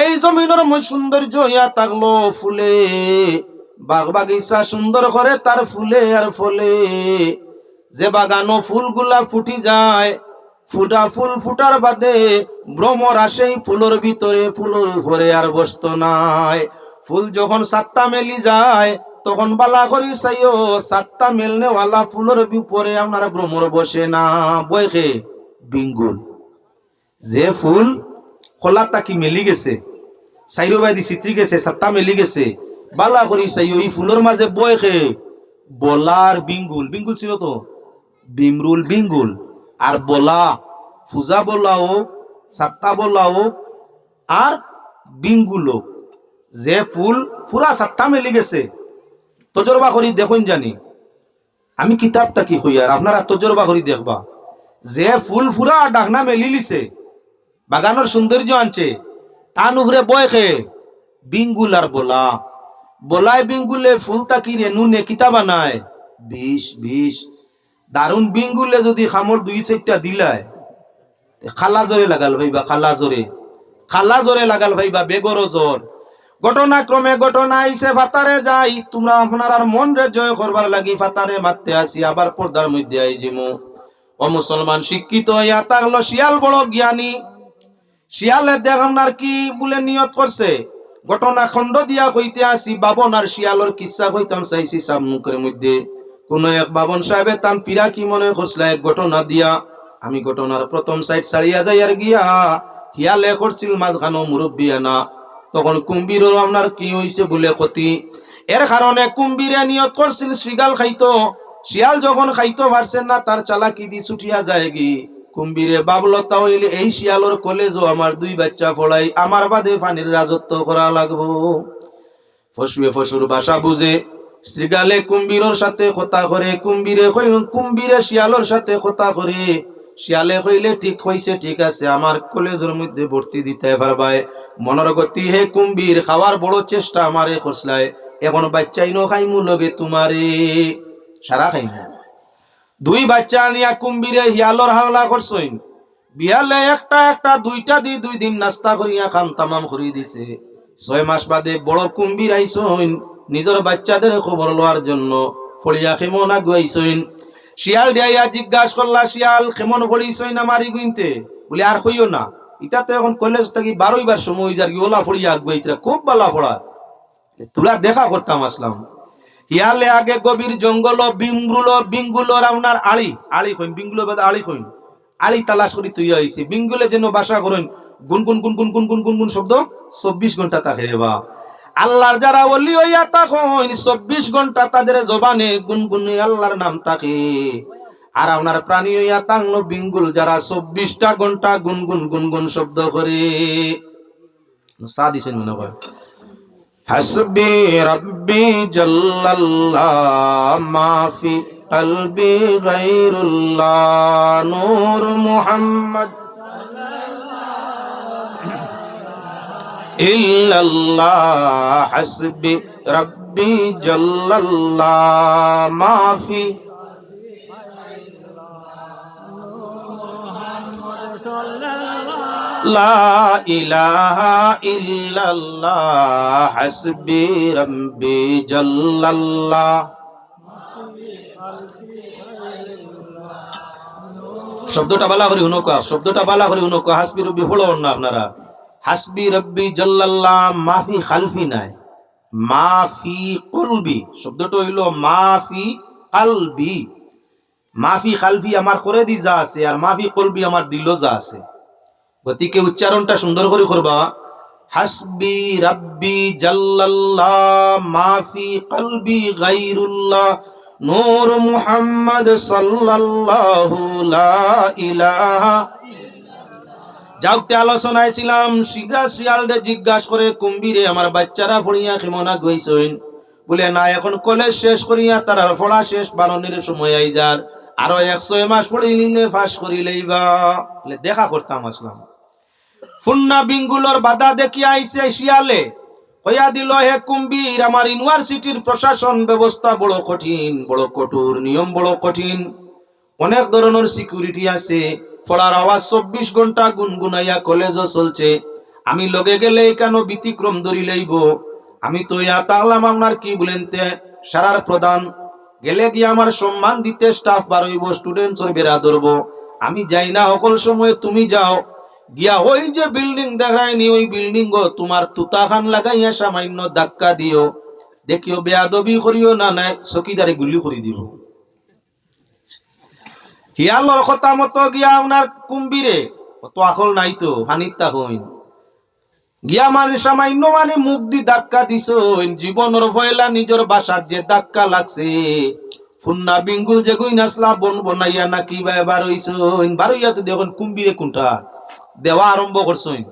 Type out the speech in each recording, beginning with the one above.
এই জমিনের মই সৌন্দর্য ইয়া থাকল ফুলে। বাগ বাগিচা সুন্দর করে তার ফুলে আর ফলে। যে বাগানো ফুলগুলা ফুটি যায়, ফুটা ফুল ফুটার বাদে ভ্রমর আসে ফুলের ভিতরে, ফুলের ভরে আর বসত নাই। ফুল যখন সাতটা মেলি যায়, তখন বালা করি চাইও সাতটা মেলনেওয়ালা ফুলের বিপরে আপনার ভ্রমর বসে না। বয়কে বিঙ্গুল। যে ফুল খোলা তাকি মেলি গেছে? চাইরো বাইদি গেছে সাতটা মেলি গেছে। বালা করি চাইও এই ফুলের মাঝে বয়কে বলার বিঙ্গুল বিঙ্গুল ছিল তো? বিমরুল বিঙ্গুল। আর বলা, ফুজা বলাও সাত্তা বলা হোক আর বিঙ্গুল। যে ফুল ফুরা সাতটা মেলি গেছে। তজরবা করি দেখুন জানি। আমি কিতাবটা কি কই আর আপনারা তজরবা করি দেখবা। যে ফুল ফুরা ডাকনা মেলি লিছে। বাগানের সৌন্দর্য আনছে। টান উপরে বয়কে বিঙ্গুল আর বলা। বলায় বিঙ্গুলে ফুল তাকি রেনুনে কিতা বানায়। বিষ বিষ। দারুণ বিঙ্গুলে যদি খামর দুই চারটা দিলায়। খালা জোরে লাগাল ভাইবা, খালা জোরে খালা জোরে লাগাল ভাইবা, বেগর জোর ঘটনাক্রমে ঘটনা আইসে ফাতারে যাই। তোমরা আপনার আর মন রে জয় করবার লাগি, ফাতারে মারতে আসি, আবার পর্দার মধ্যে আই জিমু। ও মুসলমান শিক্ষিত ইয়া তাহলো শিয়াল বড় জ্ঞানী। শিয়ালে দেখার কি বলে নিয়ত করছে? ঘটনা খণ্ড দিয়া কইতে আসি, বাবন আর শিয়ালর কিসা কইতাম চাইছি সামুখের মধ্যে। কোন এক বাবন সাহেবে তান পিরা কি মনে করছিল? এক ঘটনা দিয়া আমি ঘটনার প্রথম সাইড ছাড়িয়া যাই আর গিয়া হিয়ালে করছিল মাঝখানো মুরব্বী না তখন কুম্ভীরও আপনার কি হয়েছে বলে ক্ষতি? এর কারণে কুম্ভীরে নিয়ত করছিল শিগাল খাইতো। শিয়াল যখন খাইতো পারছেন না, তার চালাকি দি ছুটিয়া যায় গি কুম্ভীরে বাবলতা হইলে এই শিয়ালর কলেজও আমার দুই বাচ্চা ফলাই, আমার বাদে পানির রাজত্ব করা লাগবো। ফসুয়ে ফসুর ভাষা বুঝে শ্রীগালে কুম্ভীরের সাথে কথা করে, কুম্ভীরে কই- কুম্ভীরে শিয়ালর সাথে কথা করে। শিয়ালে কইলে ঠিক হইছে, ঠিক আছে, আমার কলেজের মধ্যে ভর্তি দিতে পারবাই। মনের গতি হে কুম্ভীর, খাওয়ার বড় চেষ্টা আমারে করছলাই এখন বাচ্চাই ন খাইমু লগে তোমারে। সারা খাইমু। দুই বাচ্চা নিয়া কুম্ভীরে হিয়ালর হাওলা করছইন বিয়ালে একটা একটা, দুইটা দি দুই দিন নাস্তা করিয়া খাম তামাম করি দিছে। ছয় মাস বাদে বড় কুম্ভীর আইসইন, নিজের বাচ্চাদের খবর লওয়ার জন্য ফড়িয়া কেমন আগুয়াইছইন শিয়াল দিয়াইয়া জিজ্ঞাসা করলা, শিয়াল কেমন ফড়িছইন আমারই গুইনতে? বলে, আর কইও না। ইটা তো এখন কলেজ থেকে বারোই বার সময় যার কি ওলা ফড়িয়া আগুয়াইতরা, খুব বালা ফড়া। তোরা দেখা করতাম আসলাম। ইয়ালে আগে গভীর জঙ্গল বিঙ্গুল বিঙ্গুল রাউনার আলি আলি হইন বিঙ্গুল আলি হইন আলি তালাশ করি তুই হয়েছি বিঙ্গুলে যেন বাসা করেন গুনগুন গুনগুন গুনগুন গুনগুন শব্দ চব্বিশ ঘণ্টা তাকে বা আল্লাহর যারা অলি হইয়া তাকইন চব্বিশ ঘণ্টা তাদের জবানে গুনগুন আল্লাহর নাম তাকে আর আপনার প্রাণী হইয়া তাংলো বিঙ্গুল যারা চব্বিশটা ঘণ্টা গুনগুন গুনগুন শব্দ করে সাদিসেন মনে হয় حسبي ربي جل الله ما في قلبي غير الله. نور محمد. إلا الله حسبي ربي جل الله. ما في لا إله إلا الله حسبي ربي جل الله শব্দটা বালা করে উনক শব্দটা বালা করে উনক হাসবি রব্বি হলো না আপনারা হাসবি রব্বি জাল্লাল্লাহ মাফি খালফি নাই মাফি কলবি শব্দটা হইল মাফি কালবি মাফি খালফি আমার করে দি যা আছে আর মাফি কলবি আমার দিল যা আছে গতিকে উচ্চারণটা সুন্দর করে করবা। হাসবি রাব্বি জাল্লাল্লাহ, মাফি কলবি গাইরুল্লাহ নূর মুহাম্মদ সাল্লাল্লাহু লা ইলাহা যাওতে আলোচনায় ছিলাম শিগরা শিয়ালদে জিজ্ঞাসা করে, কুম্ভীরে, আমার বাচ্চারা ফড়িয়া কেমনা গইছইন বলে, না, এখন কলেজ শেষ করিয়া তার পড়া শেষ বারণের সময় আই যার আরও একশো মাস পড়ে নিলে ফাঁস করিলেই বা। দেখা করতাম, আসলাম। ফুন্না বিঙ্গুলোর বাধা দেখিয়া আইছে শিয়ালে। হইয়া দিল, হে কুম্ভীর আমার ইউনিভার্সিটির প্রশাসন ব্যবস্থা বড় কঠিন, বড় কঠোর, নিয়ম বড় কঠিন। অনেক ধরনের সিকিউরিটি আছে। ফলার আওয়াজ চব্বিশ ঘণ্টা গুনগুনাইয়া কলেজও চলছে। আমি লগে গেলে কেন ব্যতিক্রম ধরি লইব? আমি তো ইয়া তাহলাম আপনার কি বলেন তে? সারার প্রধান, গেলে গিয়ে আমার সম্মান দিতে স্টাফ বারইব স্টুডেন্টসের বেড়া ধরবো। আমি যাই না সকল সময় তুমি যাও। গিয়া ওই যে বিল্ডিং দেখায়নি, ওই বিল্ডিং গো তোমার তুতা খান লাগাইয়া সামান্য ধাক্কা দিও। দেখিও বেয়াদবি করিও না, নাই চকিদারে গুলি করে দিব হিয়ালর কথা মতো গিয়া আপনার কুম্বিরে তো আকল নাই তো হানিত তাকইন গিয়া মানে সামান্য মানে মুখ দি ধাক্কা দিছ জীবনের ভয়লা নিজের বাসার যে ধাক্কা লাগছে। ফুন্না বিঙ্গুল যে গুই নাসলা বন বনাইয়া নাকি বা এবার হইছইন বারইয়া তো দেখুন কুম্বিরে কোনটা দেওয়া আরম্ভ করছইন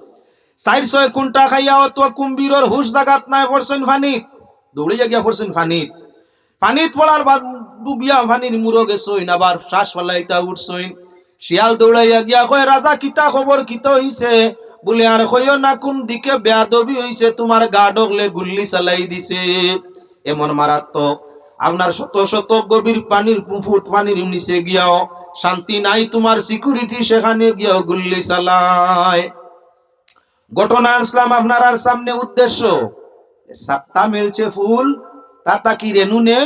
চাইর ছয় কোনটা খাইয়া তো কুম্বিরর হুশ জাগাত নাই করছইন ফানিত? দৌড়িয়া গিয়া করছইন ফানিত। পানিত পড়ার বাদ ডুবিয়া পানির মুরো গেছইন আবার শ্বাস ফালাইতা উঠছইন শিয়াল দৌড়াইয়া গিয়া কয় রাজা কিতা খবর কিতা হইছে বলে আর কইও না কোন দিকে বেয়াদবি হইছে তোমার গা ডগলে গুল্লি চালাই দিছে। এমন মারাত্মক আপনার শত শত গভীর পানির ফুট পানির নিচে গিয়াও। শান্তি নাই তোমার সিকিউরিটি সেখানে গিয়াও গুল্লি চালায়। ঘটনা আসলাম আপনার সামনে উদ্দেশ্য। সাতটা মেলছে ফুল, তাতা কি রেনুনে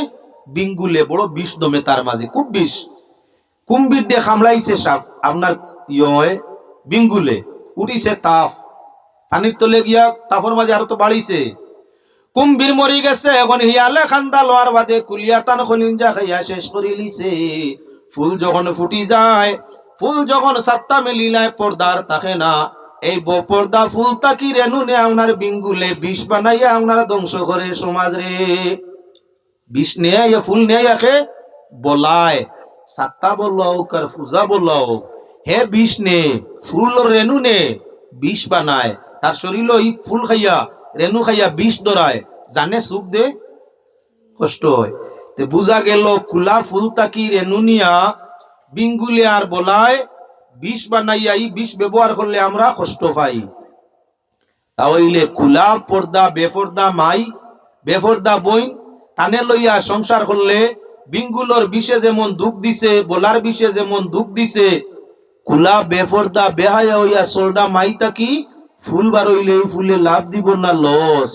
বিঙ্গুলে, বড় বিষ দমে তার মাঝে, খুব বিষ। কুম্বির দিয়ে খামলাইছে সাপ, আপনার ইয়ে বিঙ্গুলে, উঠিছে তাপ পানির তলে গিয়া তাপর মাঝে আরও তো বাড়িছে। কুম্ভীর মরি গেছে, এখন হিয়ালে খান্দা লোয়ার বাদে কুলিয়া তান খনিঞ্জা খাইয়া শেষ করে লিছে ফুল যখন ফুটি যায়, ফুল যখন সাতটা মেলিলায় পর্দার থাকে না। এই বপর্দা ফুল তাকি রেনুনে আপনার বিঙ্গুলে, বিষ বানাইয়া আপনার ধ্বংস করে সমাজ রে। বিষ নিয়ে ফুল নিয়ে বলায়, সাতটা বললাও কার ফুজা বললাও হে বিষ নে, ফুল রেনু নে বিষ বানায়, তার শরীর ই ফুল খাইয়া, রেনু খাইয়া বিষ ধরায়। জানে সুখ দে, কষ্ট হয়। তে বুঝা গেল, কুলা ফুল তাকি রেনু নিয়া বিঙ্গুলে আর বলায় বিষ বানাইয়া ই বিষ ব্যবহার করলে আমরা কষ্ট পাই। তাহলে কুলা পর্দা বেপর্দা মাই বেপর্দা বইন টানে লইয়া সংসার করলে বিঙ্গুলোর বিষে যেমন দুঃখ দিছে, বলার বিষে যেমন দুঃখ দিছে, কুলা, বেফরদা, বেহায়া হইয়া সোলডা মাইতা কি ফুল বার হইলে ফুলে লাভ দিব না লস।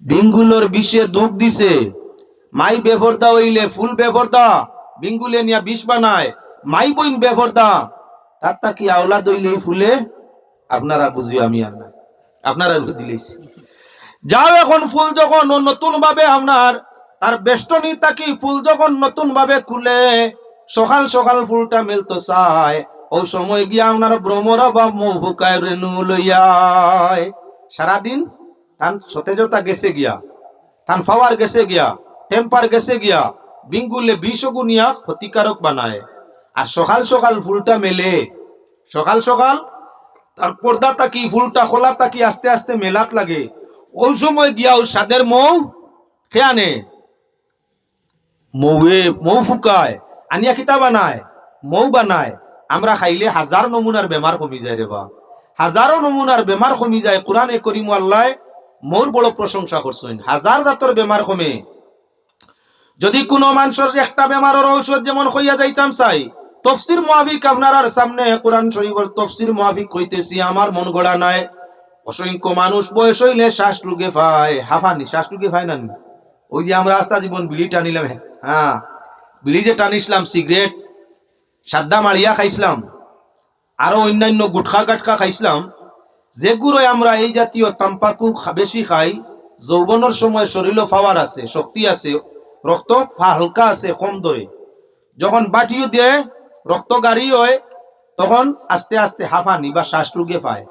বিঙ্গুলোর বিষে দুঃখ দিছে। মাই বেফরদা হইলে ফুল বেফরদা, বিঙ্গুলে নিয়া বিষ বানায়। মাই বইন বেফরদা। তার তা কি আওলাদ হইলে ফুলে? আপনারা বুঝিও আমি আর না আপনারা দিলেছি যাও এখন ফুল যখন নতুন ভাবে আপনার, তার বেষ্টনী তাকি ফুল যখন নতুন ভাবে খুলে, সকাল সকাল ফুলটা মেলতো চায়। ও সময় গিয়া আপনার ভ্রমরা বা মৌ ভুকায় রেণু লইয়ায়। সারাদিন তান সতেজতা গেছে গিয়া তান ফাওয়ার গেছে গিয়া, টেম্পার গেছে গিয়া, বিঙ্গুলে বিষ গুনিয়া ক্ষতিকারক বানায়। আর সকাল সকাল ফুলটা মেলে। সকাল সকাল তার পর্দা তাকি, ফুলটা খোলা তাকি, আস্তে আস্তে মেলাত লাগে। ওই সময় গিয়া ওই সাদের মৌ কে আনে? মৌয়ে, মৌ ফুকায়, আনিয়া কিতা বানায়? মৌ বানায়। আমরা খাইলে হাজার নমুনার বেমার কমি যায় রে বা। হাজারো নমুনার বেমার কমি যায়। কোরআনে করিম আল্লাহ মোর বড় প্রশংসা করছেন। হাজার জাতর বেমার কমে। যদি কোনো মানুষের একটা বেমারের ঔষধ যেমন হইয়া যাইতাম চাই, তফসির মুআফিক আপনার সামনে কোরআন শরীফের তফসির মুআফিক কইতেছি, আমার মন গড়া নাই অসংখ্য মানুষ বয়স হইলে শ্বাস রোগে পায় হাফানি শ্বাস রোগে পায় না? ওই যে আমরা আস্তা জীবন বিড়ি টানিলাম হ্যাঁ বিড়ি যে টানিছিলাম, সিগারেট, সাদ্দা মারিয়া খাইছিলাম, আরও অন্যান্য গুটখা গাটকা খাইছিলাম যেগুলোই আমরা এই জাতীয় তাম্পাকু বেশি খাই, যৌবনের সময় শরীরে পাওয়ার আছে, শক্তি আছে, রক্ত হালকা আছে কম ধরে। যখন বাটিও দিয়ে, রক্ত গাড়ি হয়, তখন আস্তে আস্তে হাফানি বা শ্বাস রোগে পায়।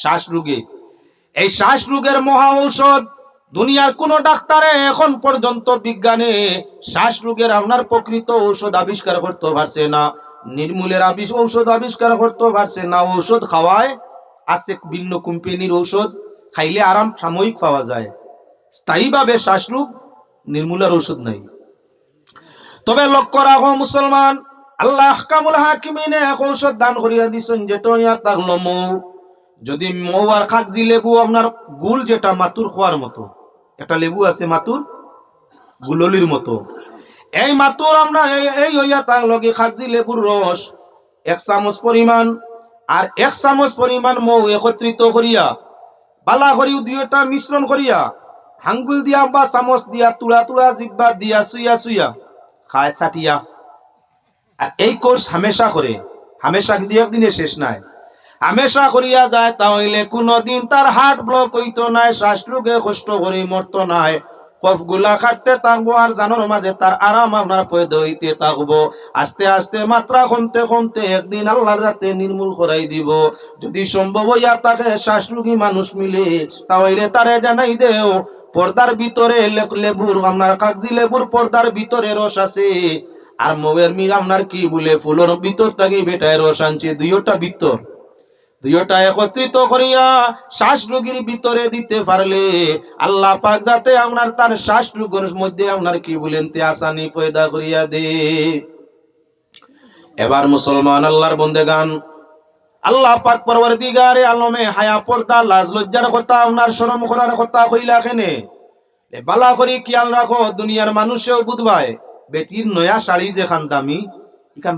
শ্বাস রোগে এই শ্বাস রোগের মহা ঔষধ দুনিয়ার কোন ডাক্তারে এখন পর্যন্ত বিজ্ঞানে শ্বাস রোগের আপনার প্রকৃত ঔষধ আবিষ্কার করতে পারছে না, নির্মূলের আবিষ ঔষধ আবিষ্কার করতে পারছে না। ঔষধ খাওয়ায় আসছে ভিন্ন কোম্পানির ঔষধ, খাইলে আরাম সাময়িক পাওয়া যায়। স্থায়ীভাবে শ্বাসরোগ, নির্মূলের ঔষধ নাই। তবে লক্ষ্য রাখো মুসলমান, আল্লাহ কামুল হাকিমিনে এক ঔষধ দান করিয়া দিছেন যেটা ইয়া থাকল মৌ যদি মৌ আর খাকজি লেবু আপনার গুল যেটা মাতুর খোয়ার মতো, একটা লেবু আছে মাতুর গুললির মতো। এই মাতুর আমরা এই এই হইয়া তার লগে খাকজি লেবুর রস, এক চামচ পরিমাণ আর এক চামচ পরিমাণ মৌ একত্রিত করিয়া বালা করি দুইটা মিশ্রণ করিয়া হাঙ্গুল দিয়া বা চামচ দিয়া তুলা তুলা জিব্বা দিয়া সুইয়া সুইয়া খায় চাটিয়া আর এই কোর্স হামেশা করে হামেশা কিন্তু একদিনে শেষ নাই। হামেশা করিয়া যায় তাহলে কোনদিন তার হার্ট ব্লক হইতো নাই শ্বাসরোগে কষ্ট করে মরতো নাই। কফগুলা খাটতে থাকব আর জানোর মাঝে তার আরাম আপনার পয়দা থাকব আস্তে আস্তে, মাত্রা কমতে কমতে একদিন আল্লাহর যাতে নির্মূল করাই দিব। যদি সম্ভব হইয়া তাকে শ্বাসরোগী মানুষ মিলে, তাহলে তারে জানাই দেও, পর্দার ভিতরে লেবুর, আপনার কাগজি লেবুর পর্দার ভিতরে রস আছে। আর মবের মিল আপনার কি বলে? ফুলের ভিতর থাকি বেটায় রস আনছে, দুইটা ভিতর। দুইটা একত্রিত করিয়া শ্বাস রোগীর ভিতরে দিতে পারলে আল্লাহ পাক যাতে আপনার তার শ্বাস রোগের মধ্যে আপনার কি বলেন, তে আসানি পয়দা করিয়া দে। এবার মুসলমান আল্লাহর বন্দেগান, আল্লাহ পাক পরবর্তীগারে আলমে হায়া পর্দা, লাজ লজ্জার কথা, আপনার শরম করার কথা কইলা কেনে? বালা করি খেয়াল রাখো, দুনিয়ার মানুষেও বুধবাই বেটির নয়া শাড়ি যেখান দামি ইখান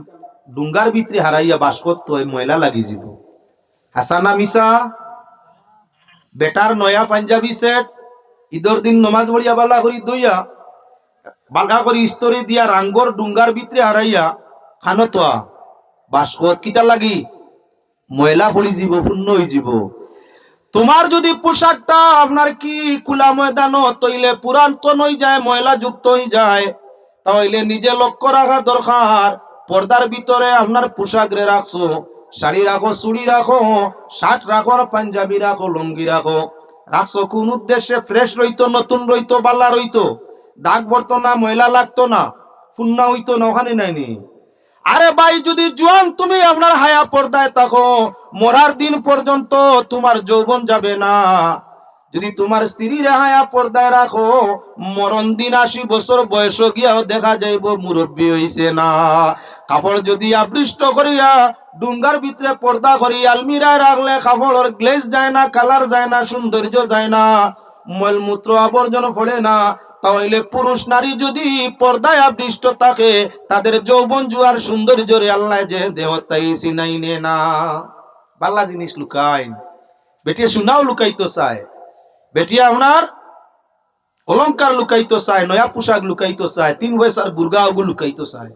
ডুঙ্গার ভিতরে হারাইয়া বাস করতো ময়লা লাগি যাব হাসানা মিসা বেটার নয়া পাঞ্জাবি সেট ঈদর দিন নমাজ পড়িয়া বালা করি দইয়া বালা করি স্তরে দিয়া রাঙ্গর ডুঙ্গার ভিতরে হারাইয়া খানতোয়া কিটা লাগি, ময়লা পড়ি যাব পূর্ণ হয়ে যাব তোমার যদি পোশাকটা আপনার কি কুলা ময়দান তৈলে পুরান তো নই যায়, ময়লা যুক্ত হয়ে যায় তাহলে নিজে লক্ষ্য রাখা দরকার পর্দার ভিতরে আপনার পোশাক রে রাখছো শাড়ি রাখো, চুড়ি রাখো, শার্ট রাখো পাঞ্জাবি রাখো, লুঙ্গি রাখো। রাখছো কোন উদ্দেশ্যে? ফ্রেশ রইতো, নতুন রইতো বাল্লা রইতো? দাগ পড়তো না, ময়লা লাগতো না? ফুন্না হইতো না, ওখানে নাইনি আরে ভাই, যদি জোয়ান তুমি আপনার হায়া পর্দায় থাকো, মরার দিন পর্যন্ত তোমার যৌবন যাবে না। যদি তোমার স্ত্রীর হায়া পর্দায় রাখো, মরণ দিন আশি বছর বয়স গিয়াও দেখা যাইব, মুরব্বী হইছে না। কাপড় যদি আবৃষ্ট করিয়া ডুঙ্গার ভিতরে পর্দা করি, আলমিরায় রাখলে কাপড়ের গ্লেজ যায় না, কালার যায় না, সৌন্দর্য যায় না, মলমূত্র আবর্জন পড়ে না, তাহলে পুরুষ নারী যদি পর্দায় আবৃষ্ট থাকে, তাদের যৌবন জুয়ার সৌন্দর্যরে আল্লাহ যে দেহতাই সিনাই নে না। বাল্লা জিনিস লুকায় বেটিয়ে সোনাও লুকাইতো চায়। বেটিয়া আপনার অলংকার লুকাইতো চায় নয়া পোশাক লুকাইতো চায় তিন পয়সার বুর্গা ওগুলো লুকাইতো চায়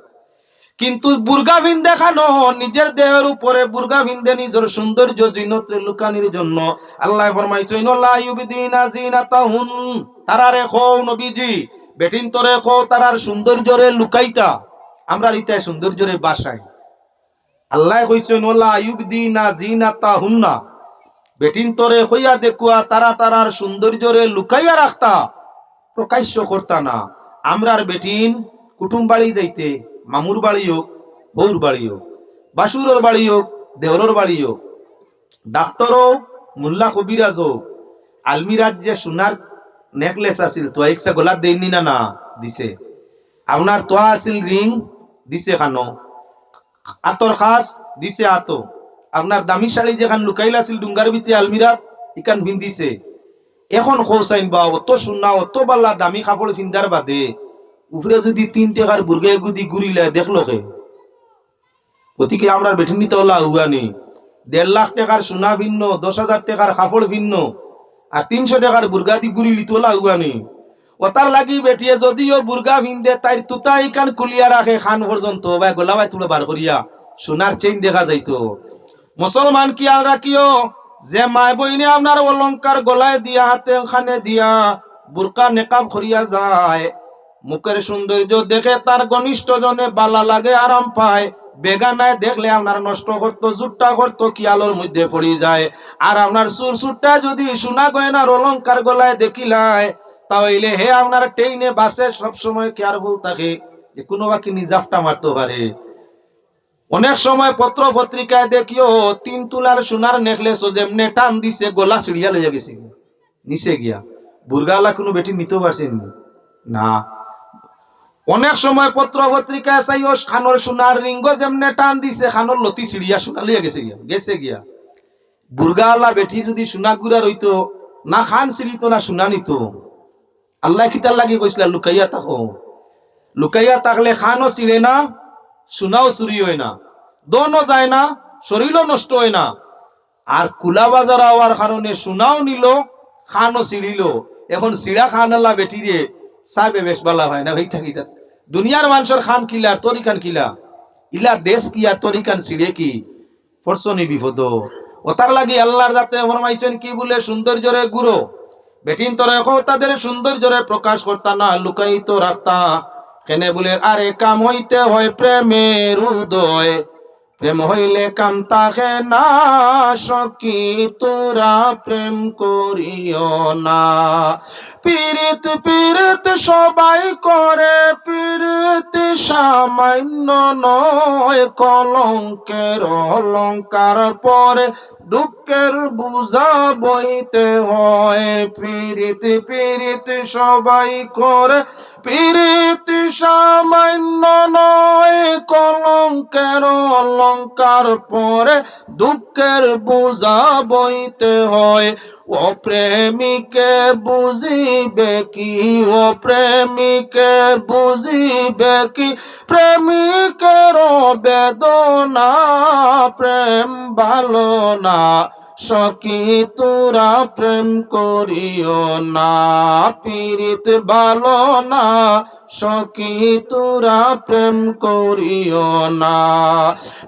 কিন্তু বুর্গা ভিন দেখানো নিজের দেহের উপরে বুর্গা ভিন্দে নিজের সৌন্দর্য জিনত্রে লুকানির জন্য। আল্লাহ ফরমাইছেন লা ইউবদিনা জিনাতাহুন তারা রেখো নবীজি, বেটিন তো রেখো তারার সৌন্দর্যরে লুকাইতা। আমরা ইতায় সৌন্দর্যরে বাসাই। আল্লাহ কইছেন লা ইউবদিনা জিনাতাহুন্না বেটিন তরে হইয়া দেখুয়া, তারা তারার সৌন্দর্যরে লুকাইয়া রাখতা, প্রকাশ্য করতা না। আমরার বেটিন কুটুম বাড়ি যাইতে, মামুর বাড়ি হোক, বউর বাড়ি হোক, বাসুরের বাড়ি হোক, দেহরের বাড়ি হোক ডাক্তার হোক মোল্লা কবিরাজ হোক আলমিরাজ যে সোনার নেকলেস আছিল তো একসা গোলাপ দেয়নি না না, দিছে। আপনার তোয়া আছিল রিং, দিছে খানো আতর খাস, দিছে আতো আপনার দামি শাড়ি যেখান লুকাইলা আছিল, ডুঙ্গার ভিতরে আলমিরাত ইকান ভিন্দিছে এখন খোসাইন বা অত সুন্না অত বাল্লা দামি কাপড় ফিন্দার বাদে, উপরে যদি তিন টাকার বুর্গে গুদি ঘুরিলে দেখল কে গতিকে আমরা বেঠে নিতে হলো আহুয়ানি দেড় লাখ টাকার সোনা ভিন্ন, দশ হাজার টাকার কাপড় ভিন্ন আর তিনশো টাকার বুর্গা দি ঘুরি লিতে হলো আহুয়ানি ওতার লাগি বেটিয়ে যদিও বুর্গা ভিন্দে তাই তুতা ইকান কুলিয়া রাখে খান পর্যন্ত বা গোলাবাই তুলে বার করিয়া সোনার চেইন দেখা যাইতো। মুসলমান আর রাখিও? যে মায় বইনে আপনার অলংকার গলায় দিয়া হাতে খানে দিয়া বুরকা নেকাব করিয়া যায়। মুখের সৌন্দর্য দেখে তার ঘনিষ্ঠ জনে বালা লাগে, আরাম পায়। বেগানায় দেখলে আপনার নষ্ট করতো, জুটটা করতো কি আলোর মধ্যে পড়ি যায়। আর আপনার সুর সুরটা যদি সোনা গয়নার অলংকার গলায় দেখিলায়, তাহলে হে আপনার টেইনে বাসে সবসময় কেয়ারফুল থাকে। যে কোনো বাকি নিজাফটা মারতে পারে। অনেক সময় পত্র পত্রিকায় দেখিও, তিন তুলার সোনার নেকলেস যেমনে টান দিছে, গলা সিঁড়িয়া লইয়া গেছে। নিচে গিয়া। বুর্গালা কোনো বেটি নিতে পারছেন না। অনেক সময় পত্র পত্রিকায় চাইও, খানোর সোনার রিঙ্গ যেমনে টান দিছে, খানোর লতি সিঁড়িয়া সোনা লইয়া গেছে গিয়া। গেছে গিয়া। বুর্গালা বেটি যদি সোনা গুড়া রইতো, না খান সিঁড়িত না সোনা নিত। আল্লাহ কিতার লাগি কইছিল লুকাইয়া থাকো। লুকাইয়া থাকলে খানও চিড়ে না সোনাও চুরি হয় না দনও যায় না শরীরও নষ্ট হয় না। আর কুলা বাজার হওয়ার কারণে সোনাও নিল খানও ছিঁড়িল এখন সিড়া খান আল্লাহ বেটি রে সাহেবে বেশ বালা হয় না ভাই থাকি দুনিয়ার মানুষের খান কিলা তরিকান কিলা ইলা দেশ কি আর তরিকান ছিঁড়ে কি? ফরসনি বিপদ। ও তার লাগি আল্লাহর যাতে ফরমাইছেন কি বলে সৌন্দর্যরে গুরু বেটিন তোর এখন তাদের সৌন্দর্যরে প্রকাশ করতা না লুকাইত রাখতা কেনে বলে, আরে কাম হইতে হয় প্রেমের উদয়। প্রেম হইলে কাম তাকে না সকি তোরা প্রেম করিও না। পীড়িত পীড়িত সবাই করে, পীড়িত সামান্য নয়, কলঙ্কের অলঙ্কার পরে দুঃখের বুঝা বইতে হয়। পীড়িত পীড়িত সবাই করে পীড়িত সামান্য নয়, কলঙ্কের অলঙ্কার পরে দুঃখের বোঝা বইতে হয়। ও প্রেমিকে বুঝিবে কি ও প্রেমিকে বুঝিবে কি? প্রেমিকের বেদনা, প্রেম ভালো না। সখী, তোরা প্রেম করিও না, পীড়িত ভালো না। সখী, তোরা প্রেম করিও না।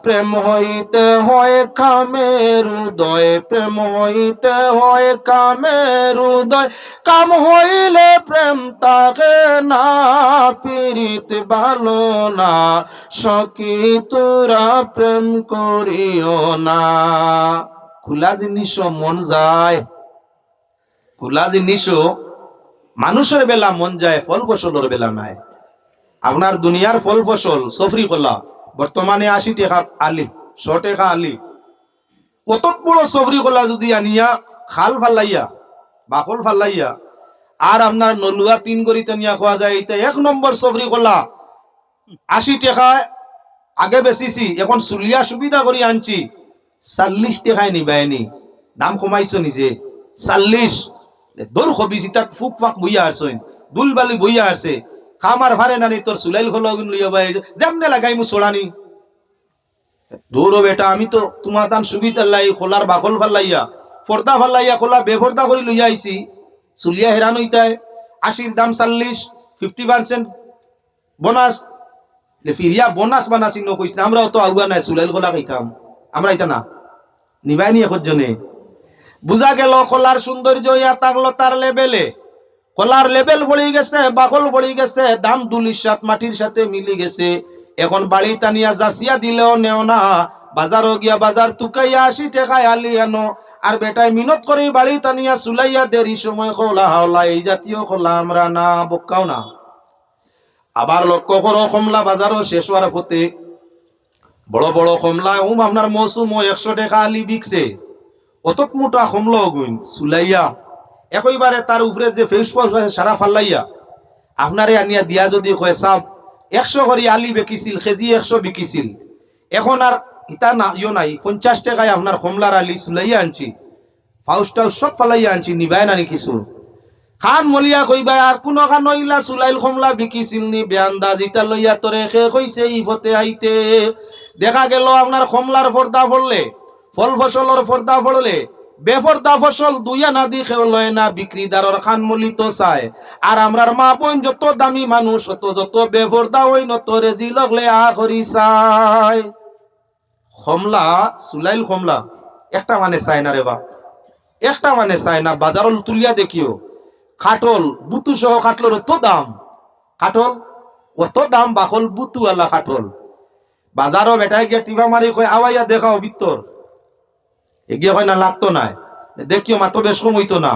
প্রেম হইতে হয় কামের উদয়, প্রেম হইতে হয় কামের উদয়। কাম হইলে প্রেম তাকে না, পীড়িত ভালো না। সখী, তোরা প্রেম করিও না। খোলা জিনিস মন যায়। খোলা জিনিস মানুষের বেলা মন যায় ফল ফসলের বেলা নাই। আপনার দুনিয়ার ফল ফসল সফরি কলা বর্তমানে আশি টাকা আলি, শ টাকা আলি। কত বড় সফরি কলা যদি আনিয়া, খাল ফালাইয়া, বাকল ফালাইয়া, আর আপনার নলুয়া তিন গড়ি টানিয়া খোয়া যায় এটা এক নম্বর সফরি কলা আশি টাকায় আগে বেচিছি, এখন চুলিয়া সুবিধা কৰি আনছি। চাল্লিশ টাকায় নিবায়নি দাম কমাইছো নিজে। চাল্লিশ। দৌড় খবিছি তাক ফুক ফাক বইয়া আসছেন দুল বালি বইয়া আছে খামার ভারে নানি তোর সুলাইল খোলা লইয়া যেমনে লাগাই মু সোড়ানি দৌড়ো বেটা, আমি তো তোমার তান সুবিধা লাই খোলার বাকল ভালো ফালাইয়া। ফর্দা ফালাইয়া, খোলা বেফর্দা করে লইয়া আইছি। চুলিয়া হেরান হইতায় আশির দাম চাল্লিশ ফিফটি পার্সেন্ট বোনাস ফিরিয়া বোনাস বানাসি নকইস না আমরাও তো আগুয়া নাই সুলাইল খোলা খাইতাম আমরা এটা না। নিবাই এখন জনে বুঝা গেল, কলার সৌন্দর্য ইয়া তাকলো তার লেভেলে কলার লেভেল বড়ি গেছে, বাকল বড়ি গেছে, দাম দুলির সাত, মাটির সাথে মিলি গেছে। এখন বাড়ি টানিয়া জাসিয়া দিলেও নেও না। বাজারও গিয়া বাজার তুকাইয়া আশি টাকায় আলি আনো আর বেটায় মিনত করে বাড়ি টানিয়া সুলাইয়া দেরি সময় খোলা হাওলা, এই জাতীয় খোলা আমরা না বক্কাও না। আবার লক্ষ্য করো, কমলা বাজারও শেষ হওয়ার পথে। বড় বড় কমলা হুম আপনার মৌসুম একশো টাকা আলি বিকছে। অতক মোটা কমলা গুণ, সুলাইয়া। একইবারে তার উপরে যে ফেস ওয়াশ সারা ফাল্লাইয়া আপনারে আনিয়া দিয়া যদি কয় সাপ একশো করে আলি বেকিছিল, কেজি একশো বিকিছিল। এখন আর ইতা না ইয়ে নাই, পঞ্চাশ টাকায় আপনার কমলার আলি সুলাইয়া আনছি। ফাউস টাউস সব ফালাইয়া আনছি, নিবাই না কিছু। খান মলিয়া কইবা, আর কোন খান ইলা চুলাইল কমলা বিকিছিল নি, বেয়ান্দা জিতা লইয়া তরে খে কইছে ইফতে আইতে? দেখা গেল আপনার কমলার পর্দা পড়লে, ফল ফসলের পর্দা পড়লে বেফর্দা ফসল দুইয়া না দি খেও লয় না বিক্রিদারর খান মলি তো চায়। আর আমরার মা বোন যত দামি মানুষ, অত যত বেফর্দা হই নত রেজি লগলে আ করি চায়। কমলা, চুলাইল কমলা, একটা মানে চায় না রে বা একটা মানে চায় না, বাজারল তুলিয়া দেখিও। খাটল বুতু সহ খাটলর অত দাম। খাটল, অত দাম বাকল বুতু আল্লাহ খাটল। বাজারও বেটাই গিয়ে টিপা মারি কয় আওয়াইয়া দেখাও ভিতর। এগিয়ে হয় না, লাগতো নাই। দেখিও মাতো বেশ কম হইতো না।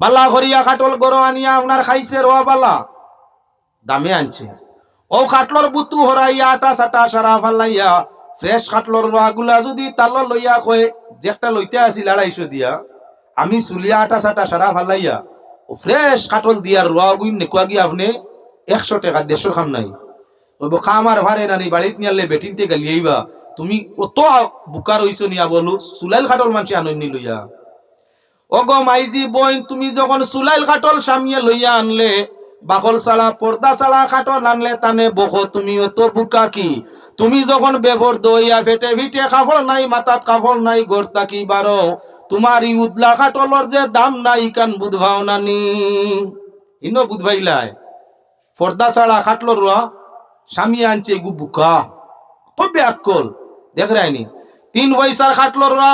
বালা ঘরিয়া খাটল গরো আনিয়া আপনার খাইছে রোয়া বালা। দামে আনছে। ও খাটলর বুতু হরাইয়া আটা সাটা সারা ফালাইয়া ফ্রেশ খাটলর রোয়াগুলা যদি তাল লইয়া কয় যেটা লইতে আসিল আড়াইশো দিয়া, আমি চুলিয়া, আটা সাটা সারা ফালাইয়া, ও ফ্রেশ কাটল দিয়ার রোয়া গুইন নেকুয়া গিয়ে আপনি একশো টাকা, দেড়শো খাম নাই। ওই খামার ভারে নানি, বাড়িত নিয়ালে বেটিনতে গালিয়াইবা তুমি কত বোকা হইছ নিয়া বলু, চুলাইল খাটল মানছি আনন্নি লইয়া। অগ মাইজি বইন, তুমি যখন চুলাইল কাটল সামিয়ে লইয়া আনলে, বাকল ছাড়া পর্দা ছাড়া খাটো নানলে তানে বহ তুমি অত বুকা কি? তুমি যখন বেভর দইয়া ফেটে ফিটে কাপড় নাই, মাথাত কাপড় নাই গড়তা কি বারো? তোমার ই উদলা খাটলর যে দাম নাই, কান বুধভাও নানি। ইনো বুধভাইলাই পর্দা ছাড়া খাটলর রা স্বামী আনছে গু বুকা। কবে আকল দেখ রায়নি তিন পয়সার খাটলর রা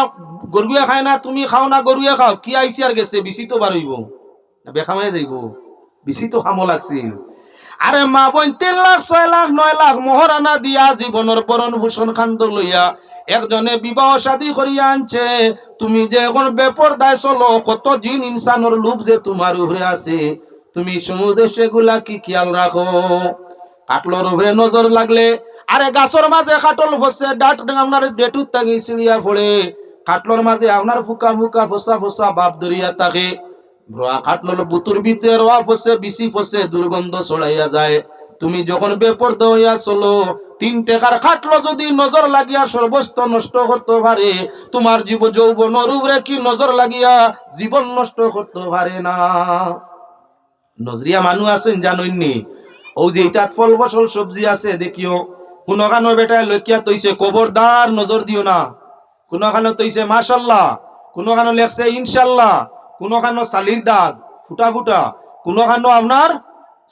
গরুয়ে খায় না, তুমি খাও না গরুয়ে খাও, কি আইসি আর গেছে বেশি তো বারইব বেখামে যাইব। বেশি তো খামো লাগছিল। আরে মা বোন, তিন লাখ, ছয় লাখ, নয় লাখ মহারানা দিয়া জীবনের বরণ ভূষণ খান্দ লইয়া, একজনে বিবাহ শাদী করিয়া আনছে। তুমি যে এখন বেপর দায় চলো, কত জিন ইনসানোর লোভ যে তোমার উপরে আছে। তুমি সমুদ্রে সেগুলা কি খেয়াল রাখো কাটলোর উপরে নজর লাগলে, আরে গাছর মাঝে কাটল ফসে ডাট আপনার ডেটুত তাকি চিড়িয়া পড়ে কাটলোর মাঝে আপনার ফুকা ফুকা ফসা ফসা বাপ দরিয়া তাকে। রোয়া কাটলোর বুতুর ভিতরে রোয়া ফসে বিসি ফসে, দুর্গন্ধ ছড়াইয়া যায়। তুমি যখন বেপর্দ হইয়া চলো, তিন টেকার খাটলো যদি নজর লাগিয়া সর্বস্ত নষ্ট করতে পারে, তোমার জীব যৌবন উপরে কি নজর লাগিয়া জীবন নষ্ট করতে পারে না? নজরিয়া মানুষ আছেন জানইনি ও যে ইটাত ফল ফসল সবজি আছে, দেখিও। কোনো কানো বেটায় লক্ষ্যা তৈছে কবরদার নজর দিও না। কোনো কানো তৈছে মাশাল্লাহ। কোনো কানো লেখছে, ইনশাল্লাহ। কোনো কানো সালির দাগ। ফুটা ফুটা। কোনো কানো আপনার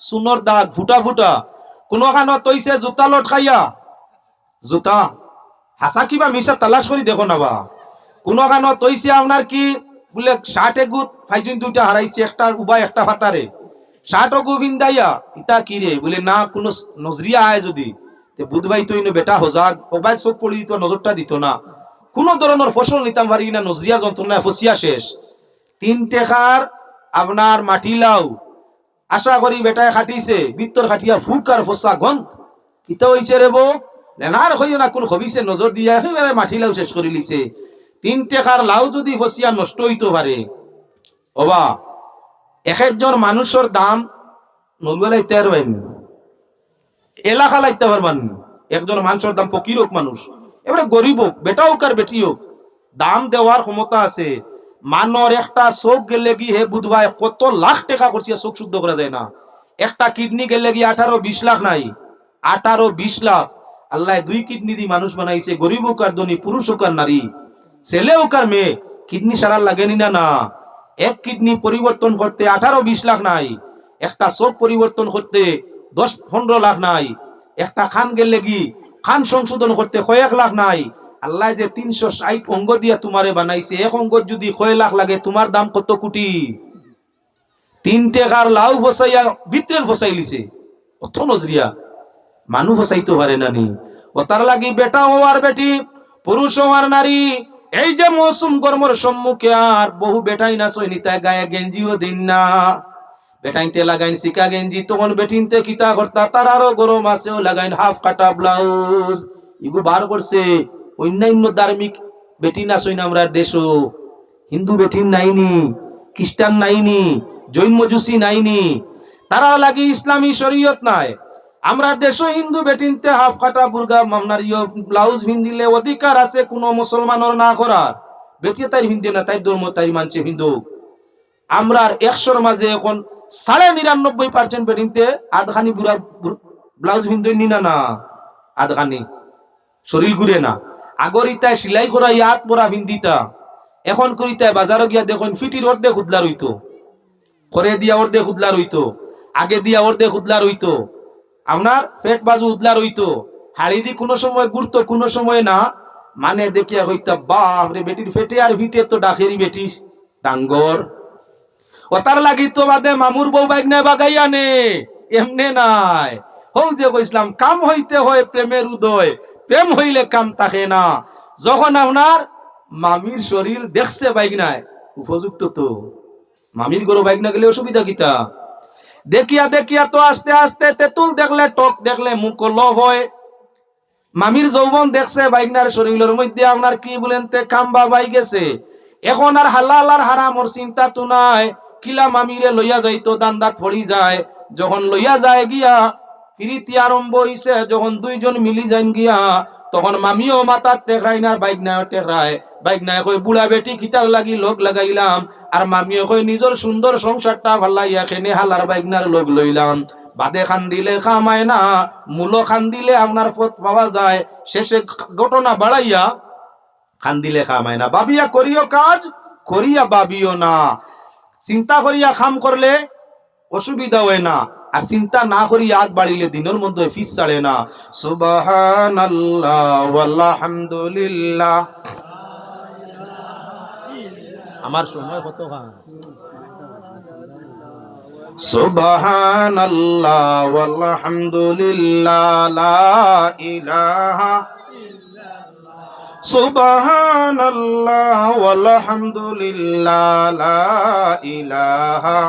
সুনর দাগ। ফুটা ফুটা। কোনো কানো তৈছে জোতা লটকাইয়া জোতা। হাসা কিবা মিশা তালাশ করে দেখো না বা কোনো কানো তৈছে আপনার কি বলে শার্ট এগুত ফাইজুন দুইটা হারাইছে একটা উবাই, একটা ফাতারে শার্ট গোবিন্দ দাইয়া ইতা কি রে? বলে, না, কোনো নজরিয়া আয় যদি। তে বুধবাই তো বেটা হজাক ওবাই চোখ পড়ি দিত নজরটা দিত না। কোন ধরনের ফসল নিতাম পারি না নজরিয়া যন্ত্রণায় ফসিয়া শেষ। তিন টেকার আপনার মাটি লাউ আশা করি বেটায় খাটিছে বিত্তর খাটিয়া ফুক আর ফসা গন। কিতা হইছে রে বউ নেনার হইও না কোন হবিছে নজর দিয়া একেবারে মাটি লাউ শেষ করে লিছে। তিন টেকার লাউ যদি ফসিয়া নষ্ট হইতে পারে ওবা এক একজন মানুষের দাম এলাকা পারবেন একজন মানুষের দাম ফকির হোক মানুষ এবারে গরিব হোক বেটা হোক আর বেটি হোক দাম দেওয়ার ক্ষমতা আছে। মানর একটা চোখ গেলে গিয়ে বুধবাই কত লাখ টাকা করছে চোখ শুদ্ধ করা যায় না। একটা কিডনি গেলে গিয়ে আঠারো বিশ লাখ নাই? আঠারো বিশ লাখ। আল্লাহ দুই কিডনি দিয়ে মানুষ বানাইছে গরিব হোক আর ধনী পুরুষ হোক আর নারী ছেলে হোক আর মেয়ে, কিডনি সারার লাগেনি না না? এক কিডনি পরিবর্তন করতে আঠারো, বিশ লাখ নাই। একটা চোখ পরিবর্তন করতে দশ, পনেরো লাখ নাই। একটা খান গেলে কি খান সংশোধন করতে কয়েক লাখ নাই? আল্লাহ যে তিনশো ষাট অঙ্গ দিয়া তোমারে বানাইছে, এক অঙ্গ যদি কয় লাখ লাগে, তোমার দাম কত কোটি? তিন টেকার লাউ ফসাইয়া বিত্রেল ফসাই লিছে। অত নজরিয়া মানুষ ফসাইতে পারে না নি। ও তার লাগি বেটা হওয়ার বেটি, পুরুষ হওয়ার নারী এই যে মৌসুম গরমের সম্মুখে আর বহু বেটাই না সৈনিতায় গায়ে গেঞ্জিও দিন না। বেটাইনতে লাগাইন সিকা গেঞ্জি তখন বেটিনতে কিতা করতা তার আরও গরম আছেও লাগাইন হাফ কাটা ব্লাউজ। ইগু বার করছে, অন্যান্য ধার্মিক বেটি না সইন আমরা দেশও। হিন্দু বেটিন নাইনি, খ্রিস্টান নাইনি, জৈন মজুসি নাইনি। তারা লাগি ইসলামী শরীয়ত নাই। আমরা দেশ হিন্দু বেটিনতে হাফ কাটা বুর্গা, মামনার ইয়, ব্লাউজ ভিন্দিলে অধিকার আছে কোনো মুসলমানের না করার। বেটিয়ে তাই হিন্দি না তাই ধর্ম তাই মানছে হিন্দু। আমরা একশোর মাঝে এখন সাড়ে নিরানব্বই পার্সেন্ট বেটিনতে আধখানি বুড়া, ব্লাউজ ভিন্দু নিনা না আধখানি। শরীর ঘুরে না। আগর ইতায় সিলাই করা ইয়াত পরা ভিন্দিতা এখন করিতায় বাজারও গিয়া দেখুন, ফিটির অর্ধেক উদলা রইতো। করে দিয়া অর্ধেক উদলা রইতো। আগে দিয়া অর্ধেক উদলা রইতো। আপনার পেট বাজু উদলা রইতো হাড়ি দি কোনো সময় গুরতো কোনো সময় না। মানে দেখিয়া হইতা, বাপ রে বেটির ফেটে আর ভিটে তো ডাকেরি বেটি, ডাঙ্গর। ওতার লাগি তো বাদে মামুর বউ বাইক নে বাগাইয়া নে, এমনে নাই। হৌ যে কইসলাম কাম হইতে হয় প্রেমের উদয়, প্রেম হইলে কাম থাকে না। যখন আপনার মামির শরীর দেখছে বাইক নাই, উপযুক্ত তো। মামির গরু বাইক না গেলে অসুবিধা কিতা? দেখিয়া দেখিয়া তো আস্তে আস্তে তেঁতুল দেখলে, টক দেখলে মুখ লভ হয়। মামির যৌবন দেখছে বাইকনার শরীরের মধ্যে আপনার কি বলেন তে কাম্বা বাই গেছে। এখন আর হালাল আর হারামর চিন্তা তো নাই। কিলা মামিরে লইয়া যাইতো দান্দাত পড়ি যায়। যখন লইয়া যায় গিয়া প্রীতি আরম্ভ হইছে যখন দুইজন মিলি যান গিয়া তখন মামিও মাথার টেকরাই না বাইক না টেকরায় বাইক নাই কই বুড়া বেটি কিতার লাগি লোক লাগাইলাম, আর মামিও কই নিজের সুন্দর সংসারটা ভালাইয়া খেনে হালার বাইক নার লোক লইলাম। বাদে খান দিলে খামায় না, মূলো খান দিলে আপনার পথ পাওয়া যায়, শেষে ঘটনা বাড়াইয়া খান দিলে খামায় না। বাবিয়া করিও কাজ, করিয়া বাবিও না। চিন্তা করিয়া খাম করলে অসুবিধা হয় না। আর চিন্তা না করি আগ বাড়িলে দিনের মধ্যে ফিস ছাড়ে না। সুবাহান আলহামদুলিল্লাহ আমার সময় কত সুবহান আল্লাহ আলহামদুলিল্লাহ লা ইলাহা সুবহান আল্লাহ আলহামদুলিল্লাহ লা ইলাহা